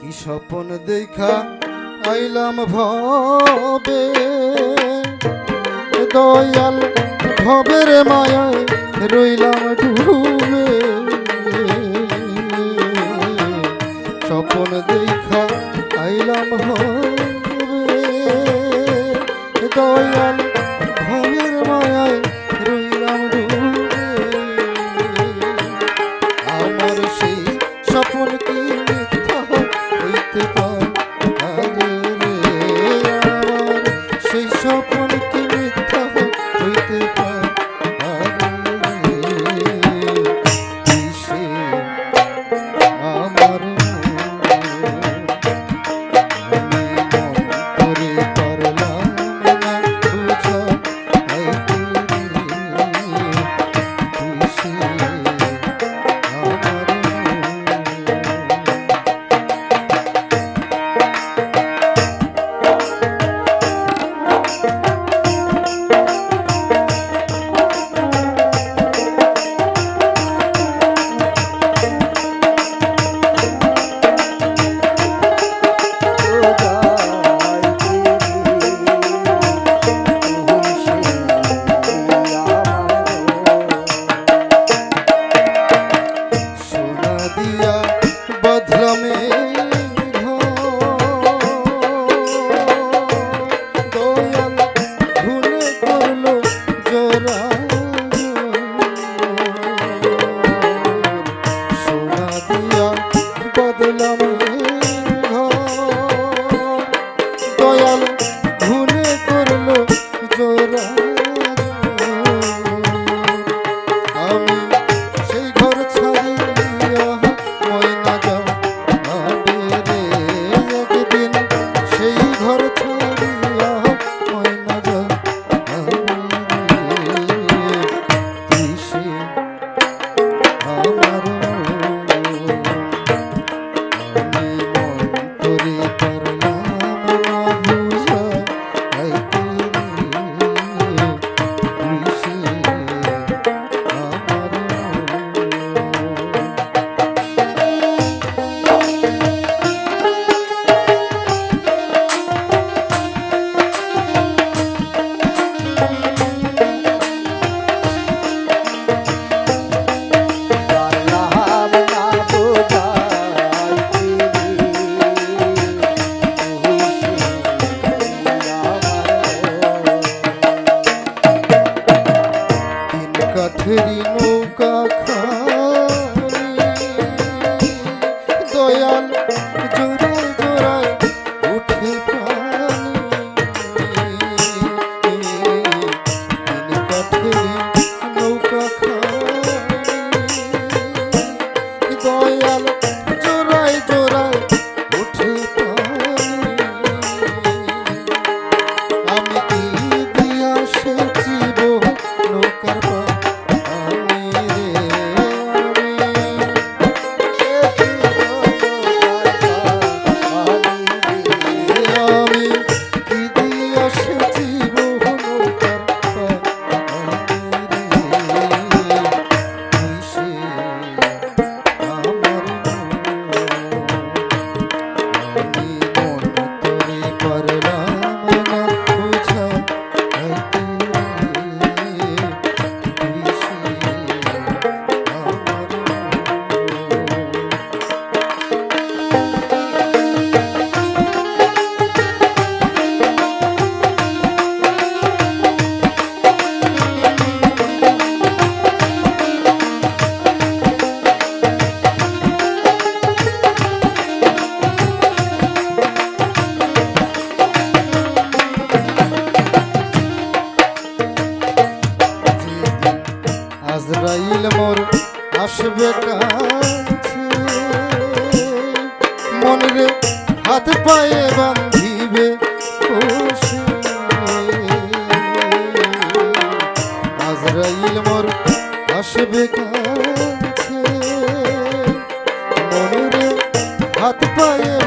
কি স্বপন দেখা আইলাম ভবে? দয়াল ভবের মায়ায় রইলাম ডুবে। স্বপন দেখা আইলাম ভবে। দয়াল ভবের মায়ায় রইলাম ডুবে। আমার সেই স্বপন কি জ্যোতি বদলমে আখেরি নৌকা খানি। দয়াল জোরে জোরায় উঠে পানি কাঠেরি হাত পায়ে বান্ধিবে আজরাইল মোর আসবে কাছে। মনরে হাত পায়ে